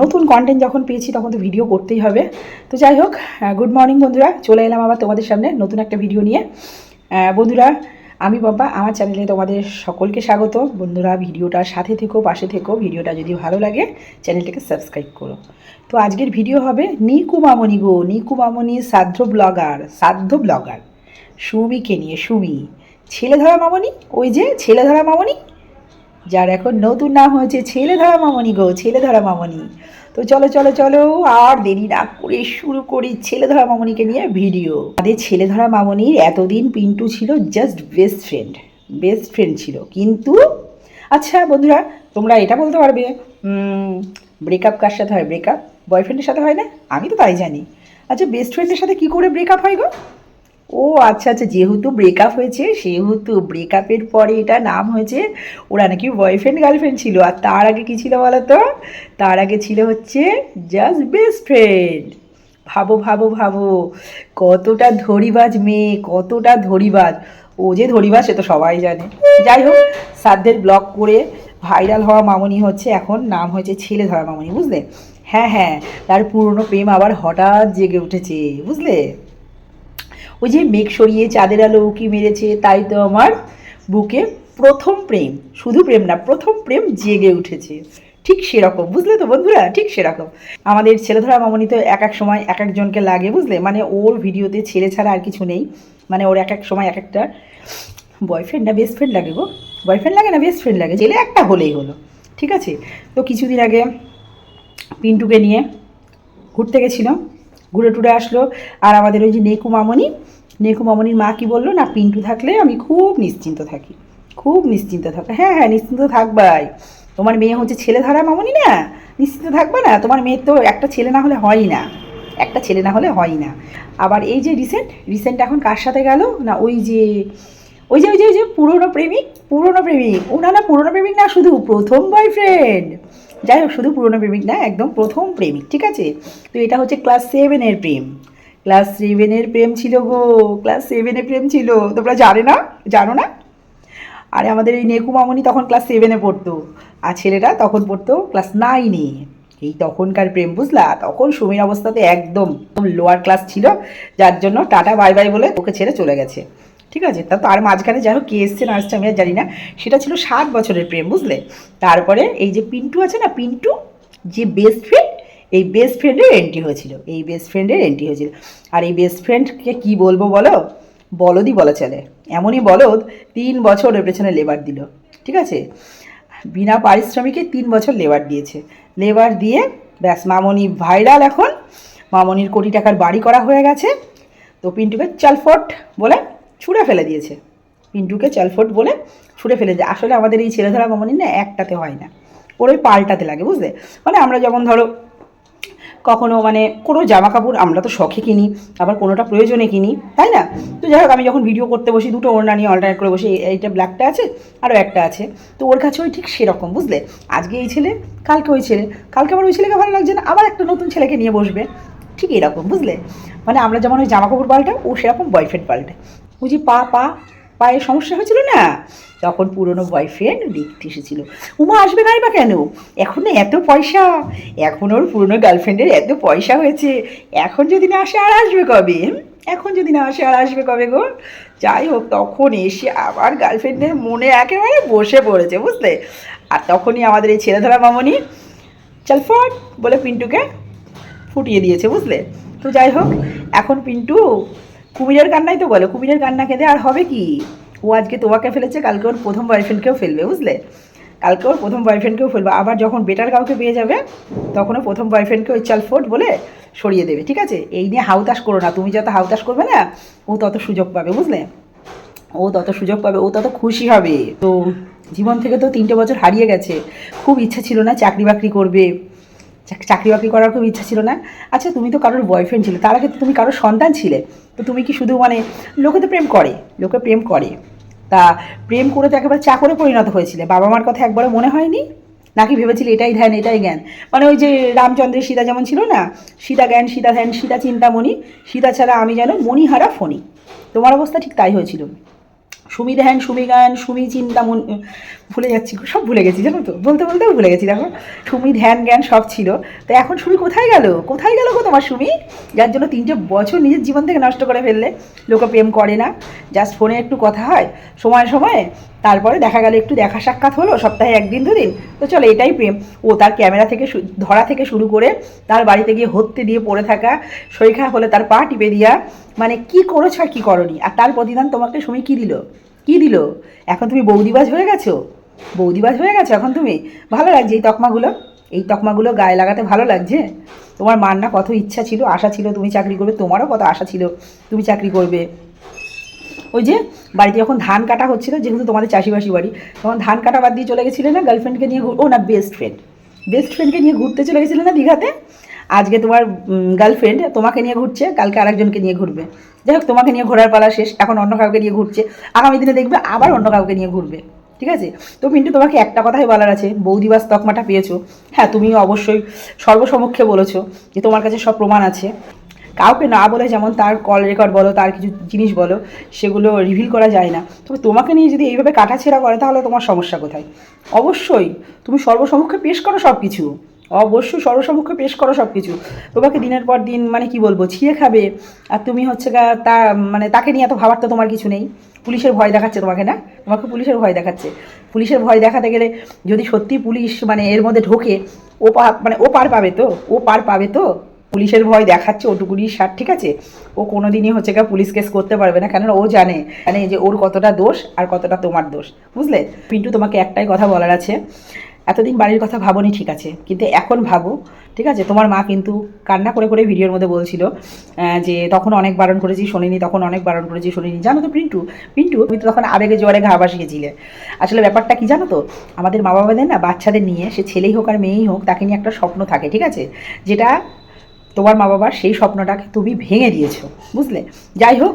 নতুন কন্টেন্ট যখন পেয়েছি, তখন তো ভিডিও করতেই হবে। তো যাই হোক গুড মর্নিং বন্ধুরা, চলে এলাম আবার তোমাদের সামনে নতুন একটা ভিডিও নিয়ে। বন্ধুরা, আমি বাবা আমার চ্যানেলে তোমাদের সকলকে স্বাগত। বন্ধুরা ভিডিওটার সাথে থেকো, পাশে থেকো ভিডিওটা যদি ভালো লাগে চ্যানেলটাকে সাবস্ক্রাইব করো। তো আজকের ভিডিও হবে নিকু মামনি গো, নিকু মামনি সাধ্য ব্লগার সাধ্য ব্লগার সুমিকে নিয়ে, সুমি। ছেলে ধরা মামনি? ওই যে ছেলে ধরা মামনি? যার এখন নতুন নাম হয়েছে ছেলে ধরা মামনি গো, ছেলে ধরা মামনি। তো চলো চলো চলো, আর দেরি না করে শুরু করি ছেলে ধরা মামনিকে নিয়ে ভিডিও। আমাদের ছেলে ধরা মামনির এতদিন পিন্টু ছিল just best friend best friend ছিল। কিন্তু আচ্ছা বন্ধুরা, তোমরা এটা বলতে পারবে ব্রেকআপ কার সাথে হয়? ব্রেকআপ বয়ফ্রেন্ডের সাথে হয় না? আমি তো তাই জানি। আচ্ছা বেস্ট ফ্রেন্ডের সাথে কি করে ব্রেকআপ হয় গো? ও আচ্ছা আচ্ছা যেহেতু ব্রেকআপ হয়েছে, সেহেতু ব্রেকআপের পরে এটা নাম হয়েছে, ওরা নাকি বয়ফ্রেন্ড গার্লফ্রেন্ড ছিল। আর তার আগে কি ছিল বলো তো তার আগে ছিল হচ্ছে জাস্ট বেস্ট ফ্রেন্ড ভাবো ভাবো ভাবো, কতটা ধরিবাজ মেয়ে, কতটা ধরিবাজ। ও যে ধরিবাজ, সে তো সবাই জানে। যাই হোক, সাধ্যের ব্লগ করে ভাইরাল হওয়া মামনি হচ্ছে এখন, নাম হয়েছে ছেলে ধরা মামনি, বুঝলে? হ্যাঁ হ্যাঁ তার পুরনো প্রেম আবার হঠাৎ জেগে উঠেছে, বুঝলে? ওই যে মেঘ সরিয়ে চাঁদের আলো উকি মেরেছে, তাই তো আমার বুকে প্রথম প্রেম, শুধু প্রেম না, প্রথম প্রেম জেগে উঠেছে। ঠিক সেরকম, বুঝলে তো বন্ধুরা? ঠিক সেরকম। আমাদের ছেলেধরা মামনি তো এক এক সময় এক একজনকে লাগে, বুঝলে? মানে ওর ভিডিওতে ছেলে ছাড়া আর কিছু নেই। মানে ওর এক এক সময় এক একটা বয়ফ্রেন্ড না বেস্ট ফ্রেন্ড লাগে গো। বয়ফ্রেন্ড লাগে না বেস্ট ফ্রেন্ড লাগে? ছেলে একটা হলেই হলো। ঠিক আছে? তো কিছুদিন আগে পিন্টুকে নিয়ে ঘুরতে গেছিল ঘুরে টুরে আসলো। আর আমাদের ওই যে নেকু মামনি, নেকু মামনির মা কি বলল, না, পিন্টু থাকলে আমি খুব নিশ্চিন্ত থাকি। খুব নিশ্চিন্ত থাকবে হ্যাঁ হ্যাঁ নিশ্চিন্ত থাকবাই। তোমার মেয়ে হচ্ছে ছেলে ধরা মামনি না? নিশ্চিন্ত থাকবে না? তোমার মেয়ের তো একটা ছেলে না হলে হয় না। একটা ছেলে না হলে হয় না। আবার এই যে রিসেন্ট রিসেন্ট এখন কার সাথে গেল? না, ওই যে ওই যে ওই যে ওই যে পুরনো প্রেমিক পুরনো প্রেমিক। ও না না পুরনো প্রেমিক না, শুধু প্রথম বয়ফ্রেন্ড যাই হোক, শুধু পুরনো প্রেমিক না, একদম প্রথম প্রেমিক, ঠিক আছে? তো এটা হচ্ছে ক্লাস সেভেনের প্রেম। ক্লাস সেভেনের প্রেম ছিল গো ক্লাস সেভেনের প্রেম ছিল। তোমরা জানে না? জানো না? আরে আমাদের এই নেকু মামনি তখন ক্লাস সেভেনে পড়তো, আর ছেলেটা তখন পড়তো ক্লাস নাইনে এই তখনকার প্রেম, বুঝলা? তখন সুমির অবস্থাতে একদম লোয়ার ক্লাস ছিল, যার জন্য টাটা বাই বাই বলে ওকে ছেড়ে চলে গেছে। ঠিক আছে? তা তার মাঝখানে যাই হোক, কে এসছে, না আসছে আমি আর জানি না। সেটা ছিল সাত বছরের প্রেম, বুঝলে? তারপরে এই যে পিন্টু আছে না, পিন্টু, যে বেস্ট ফ্রেন্ড এই বেস্ট ফ্রেন্ডের এন্ট্রি হয়েছিল। এই বেস্ট ফ্রেন্ডের এন্ট্রি হয়েছিল। আর এই বেস্ট ফ্রেন্ডকে কি বলব বলো? বলদই বলা চলে। এমনই বলদ তিন বছর ওর পেছনে লেবার দিল। ঠিক আছে? বিনা পারিশ্রমিকে তিন বছর লেবার দিয়েছে। লেবার দিয়ে ব্যাস, মামনি ভাইরাল এখন। মামনির কোটি টাকার বাড়ি করা হয়ে গেছে। তো পিন্টুকে চালফট বলে ছুঁড়ে ফেলে দিয়েছে। পিন্টুকে চালফট বলে ছুঁড়ে ফেলে দিয়ে আসলে আমাদের এই ছেলেধরা মামনি না একটাতে হয় না। ওর ওই পাল্টাতে লাগে, বুঝলে? মানে আমরা যেমন ধরো, কখনো মানে কোনো জামা কাপড় আমরা তো শখে কিনি, আবার কোনোটা প্রয়োজনে কিনি, তাই না? তো যাই হোক, আমি যখন ভিডিও করতে বসি, দুটো ওড়না নিয়ে অল্টারনেট করে বসি এইটা ব্ল্যাকটা আছে আরও একটা আছে। তো ওর কাছে ওই ঠিক সেরকম, বুঝলে? আজকে এই ছেলে, কালকে ওই ছেলে, কালকে আবার ওই ছেলেকে ভালো লাগছে না, আবার একটা নতুন ছেলেকে নিয়ে বসবে। ঠিক এরকম, বুঝলে? মানে আমরা যেমন ওই জামা কাপড় পাল্টে ও সেরকম বয়ফ্রেন্ড পাল্টে বুঝি পা পা, পায়ে সমস্যা হয়েছিল না? তখন পুরনো বয়ফ্রেন্ড দেখতে এসেছিল। উমা, আসবে নাই বা কেন? এখন এত পয়সা। এখন ওর পুরনো গার্লফ্রেন্ডের এত পয়সা হয়েছে। এখন যদি না আসে আর আসবে কবে? এখন যদি না আসে আর আসবে কবে গো? যাই হোক, তখন এসে আবার গার্লফ্রেন্ডের মনে একেবারে বসে পড়েছে, বুঝলে? আর তখনই আমাদের এই ছেলেধরা মামনি, চল ফট, বলে পিন্টুকে ফুটিয়ে দিয়েছে, বুঝলে? তো যাই হোক, এখন পিন্টু কুমিরের কান্নাই তো বলে, কুমিরের কান্না কেঁদে আর হবে কি? ও আজকে তোমাকে ফেলেছে, কালকে ওর প্রথম বয়ফ্রেন্ডকেও ফেলবে, বুঝলে? কালকে ওর প্রথম বয়ফ্রেন্ডকেও ফেলবে, আবার যখন বেটার কাউকে পেয়ে যাবে তখন ও প্রথম বয়ফ্রেন্ডকে ওই চাল ফোট বলে সরিয়ে দেবে, ঠিক আছে? এই নিয়ে হাউতাস করো না, তুমি যত হাউতাস করবে না, ও তত সুযোগ পাবে, বুঝলে? ও তত সুযোগ পাবে, ও তত খুশি হবে। তো জীবন থেকে তো তিনটে বছর হারিয়ে গেছে, খুব ইচ্ছা ছিল না চাকরি বাকরি করবে। চাকরি বাকরি করার খুব ইচ্ছা ছিল না। আচ্ছা তুমি তো কারোর বয়ফ্রেন্ড ছিলে, তার আগে তো তুমি কারোর সন্তান ছিলে। তো তুমি কি শুধু মানে লোকে তো প্রেম করে, লোকে প্রেম করে। তা প্রেম করে তো একেবারে চাকরে পরিণত হয়েছিলে। বাবা মার কথা একবারও মনে হয়নি? নাকি ভেবেছিলে এটাই ধ্যান, এটাই জ্ঞান? মানে ওই যে রামচন্দ্রের সীতা যেমন ছিল না, সীতা জ্ঞান, সীতা ধ্যান, সীতা চিন্তামণি, সীতা ছাড়া আমি যেন মণিহারা ফণি। তোমার অবস্থা ঠিক তাই হয়েছিল। সুমি ধ্যান সুমি গান সুমি চিন্তা মন ভুলে যাচ্ছি, সব ভুলে গেছি, জানো তো? বলতে বলতেও ভুলে গেছি, দেখো। সুমি, ধ্যান, জ্ঞান, সব ছিল। তো এখন সুমি কোথায় গেল? কোথায় গেল গো তোমার সুমি? যার জন্য তিনটে বছর নিজের জীবন থেকে নষ্ট করে ফেললে। লোকে প্রেম করে না। জাস্ট ফোনে একটু কথা হয়। সময় সময়ে তারপরে দেখা গেল একটু দেখা সাক্ষাৎ হলো, সপ্তাহে একদিন দুদিন। তো চলো, এটাই প্রেম। ও তার ক্যামেরা থেকে ধরা থেকে শুরু করে তার বাড়িতে গিয়ে হত্যে দিয়ে পড়ে থাকা সৈখা হলে তার পা টিপে দিয়া মানে কি করেছ আর কি করনি? আর তার প্রতিদান তোমাকে সময় কী দিল? কি দিল? এখন তুমি বৌদিবাজ হয়ে গেছো? বৌদিবাজ হয়ে গেছো এখন তুমি? ভালো লাগছে এই তকমাগুলো? এই তকমাগুলো গায়ে লাগাতে ভালো লাগছে? তোমার মার না কত ইচ্ছা ছিল, আশা ছিল তুমি চাকরি করবে, তোমারও কত আশা ছিল তুমি চাকরি করবে। ওই যে বাড়িতে যখন ধান কাটা হচ্ছিল, যেহেতু তোমাদের চাষিবাসী বাড়ি, তখন ধান কাটা বাদ দিয়ে চলে গেছিলে না গার্লফ্রেন্ডকে নিয়ে ও না বেস্ট ফ্রেন্ড বেস্ট ফ্রেন্ডকে নিয়ে ঘুরতে চলে গেছিলে না দীঘাতে? আজকে তোমার গার্লফ্রেন্ড তোমাকে নিয়ে ঘুরছে, কালকে আরেকজনকে নিয়ে ঘুরবে। যাই হোক, তোমাকে নিয়ে ঘোরার পালা শেষ, এখন অন্য কাউকে নিয়ে ঘুরছে। আগামী দিনে দেখবে আবার অন্য কাউকে নিয়ে ঘুরবে। ঠিক আছে? তো পিন্টু তোমাকে একটা কথাই বলার আছে বৌদিবাস তকমাটা পেয়েছ। হ্যাঁ তুমি অবশ্যই সর্বসমক্ষে বলেছ যে তোমার কাছে সব প্রমাণ আছে। কাউকে না বলে যেমন তার কল রেকর্ড বলো, তার কিছু জিনিস বলো, সেগুলো রিভিল করা যায় না। তবে তোমাকে নিয়ে যদি এইভাবে কাটাছেড়া করে, তাহলে তোমার সমস্যা কোথায়? অবশ্যই তুমি সর্বসমক্ষে পেশ করো সব কিছু অবশ্যই সর্বসমক্ষে পেশ করো সব কিছু তোমাকে দিনের পর দিন মানে কি বলব, ছিঁড়ে খাবে। আর তুমি হচ্ছে গা, তা মানে তাকে নিয়ে এত ভাবার তো তোমার কিছু নেই। পুলিশের ভয় দেখাচ্ছে তোমাকে, না? তোমাকে পুলিশের ভয় দেখাচ্ছে। পুলিশের ভয় দেখাতে গেলে যদি সত্যি পুলিশ মানে এর মধ্যে ঢোকে, ও মানে ও পার পাবে তো? ও পার পাবে তো? পুলিশের ভয় দেখাচ্ছে ওটুকুনি সার, ঠিক আছে? ও কোনো দিনই হচ্ছে গা পুলিশ কেস করতে পারবে না, কেননা ও জানে মানে যে ওর কতটা দোষ আর কতটা তোমার দোষ, বুঝলে? পিন্টু, তোমাকে একটাই কথা বলার আছে, এতদিন বাড়ির কথা ভাবোনি, ঠিক আছে, কিন্তু এখন ভাবো, ঠিক আছে? তোমার মা কিন্তু কান্না করে করে ভিডিওর মধ্যে বলছিল যে তখন অনেক বারণ করেছি শোনেনি, তখন অনেক বারণ করেছি শোনেনি, জানো তো পিন্টু? পিন্টু, তুমি তো তখন আবেগে জোয়ারে ঘা বাসিয়েছিলে আসলে ব্যাপারটা কি জানো তো? আমাদের মা বাবাদের না বাচ্চাদের নিয়ে, সে ছেলেই হোক আর মেয়েই হোক, তাকে নিয়ে একটা স্বপ্ন থাকে, ঠিক আছে? যেটা তোমার মা বাবার সেই স্বপ্নটাকে তুমি ভেঙে দিয়েছ, বুঝলে? যাই হোক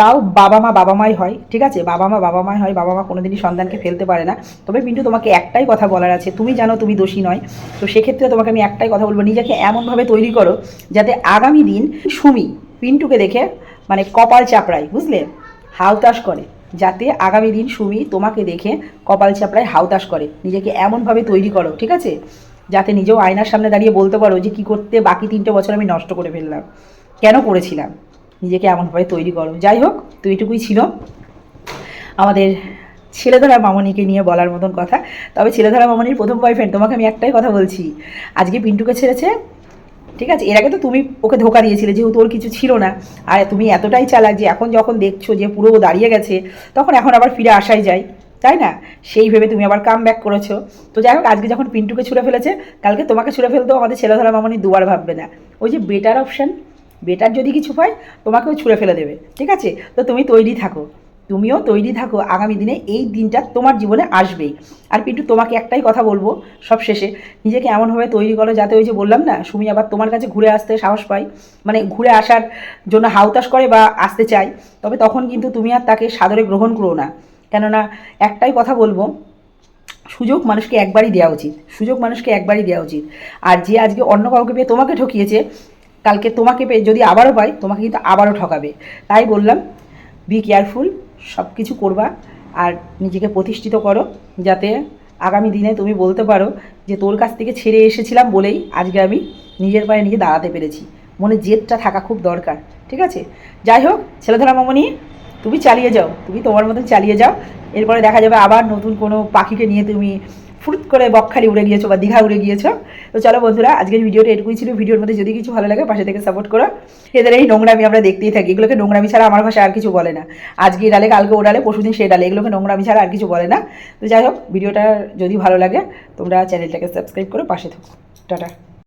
তাও বাবা মা, বাবা মাই হয়, ঠিক আছে? বাবা মা, বাবা মাই হয়, বাবা মা কোনোদিনই সন্তানকে ফেলতে পারে না। তবে পিন্টু, তোমাকে একটাই কথা বলার আছে, তুমি জানো তুমি দোষী নয়। তো সেক্ষেত্রে তোমাকে আমি একটাই কথা বলব, নিজেকে এমনভাবে তৈরি করো যাতে আগামী দিন সুমি পিন্টুকে দেখে মানে কপাল চাপড়ায়, বুঝলে? হাউতাস করে, যাতে আগামী দিন সুমি তোমাকে দেখে কপাল চাপড়ায় হাউতাস করে। নিজেকে এমনভাবে তৈরি করো, ঠিক আছে? যাতে নিজেও আয়নার সামনে দাঁড়িয়ে বলতে পারো যে কি করতে বাকি তিনটে বছর আমি নষ্ট করে ফেললাম। কেন করেছিলাম? নিজেকে এমনভাবে তৈরি করো। যাই হোক, তো এইটুকুই ছিল আমাদের ছেলেধরা মামনিকে নিয়ে বলার মতন কথা। তবে ছেলেধরা মামনির প্রথম বয়ফ্রেন্ড তোমাকে আমি একটাই কথা বলছি। আজকে পিন্টুকে ছেড়েছে, ঠিক আছে? এর আগে তো তুমি ওকে ধোকা দিয়েছিলে, যেহেতু ওর কিছু ছিল না। আর তুমি এতটাই চালাক যে এখন যখন দেখছ যে পুরো দাঁড়িয়ে গেছে, তখন এখন আবার ফিরে আসাই যায়। তাই না? সেই ভেবে তুমি আবার কাম ব্যাক করেছ। তো যাই হোক, আজকে যখন পিন্টুকে ছুঁড়ে ফেলেছে, কালকে তোমাকে ছুঁড়ে ফেলতেও আমাদের ছেলেধরা মামনি দুবার ভাববে না। ওই যে বেটার অপশান বেটার যদি কিছু হয়, তোমাকেও ছুঁড়ে ফেলে দেবে, ঠিক আছে? তো তুমি তৈরি থাকো। তুমিও তৈরি থাকো। আগামী দিনে এই দিনটা তোমার জীবনে আসবেই। আর পিন্টু, তোমাকে একটাই কথা বলব সব শেষে। নিজেকে এমনভাবে তৈরি করো যাতে ওই যে বললাম না, সুমি আবার তোমার কাছে ঘুরে আসতে সাহস পায়। মানে ঘুরে আসার জন্য হাউতাস করে বা আসতে চায়। তবে তখন কিন্তু তুমি আর তাকে সাদরে গ্রহণ করো না। কেননা একটাই কথা বলব, সুযোগ মানুষকে একবারই দেওয়া উচিত, সুযোগ মানুষকে একবারই দেওয়া উচিত। আর যে আজকে অন্য কাউকে পেয়ে তোমাকে ঠকিয়েছে, কালকে তোমাকে পেয়ে যদি আবারও পায়, তোমাকে কিন্তু আবারও ঠকাবে। তাই বললাম বি কেয়ারফুল সব কিছু করবা আর নিজেকে প্রতিষ্ঠিত করো, যাতে আগামী দিনে তুমি বলতে পারো যে তোর কাছ থেকে ছেড়ে এসেছিলাম বলেই আজকে আমি নিজের পায়ে নিজে দাঁড়াতে পেরেছি। মনে জেদটা থাকা খুব দরকার, ঠিক আছে? যাই হোক, ছেলেধরা মামনি তুমি চালিয়ে যাও, তুমি তোমার মতন চালিয়ে যাও। এরপরে দেখা যাবে আবার নতুন কোনো পাখিকে নিয়ে তুমি ফুরুত করে বকখালি উড়ে গিয়েছো বা দীঘা উড়ে গিয়েছো। তো চলো বন্ধুরা, আজকের ভিডিওটা এটুকুই ছিল। ভিডিওর মধ্যে যদি কিছু ভালো লাগে, পাশে থেকে সাপোর্ট করো। এদের এই নোংরামি আমরা দেখতেই থাকি। এগুলোকে নোংরামি ছাড়া আমার ভাষায় আর কিছু বলে না। আজকে ডালে, কালকে ও ডালে, পরশুদিন সে ডালে, এগুলোকে নোংরামি ছাড়া আর কিছু বলে না। তো যাই হোক, ভিডিওটা যদি ভালো লাগে, তোমরা চ্যানেলটাকে সাবস্ক্রাইব করে, পাশে থাকো। টাটা।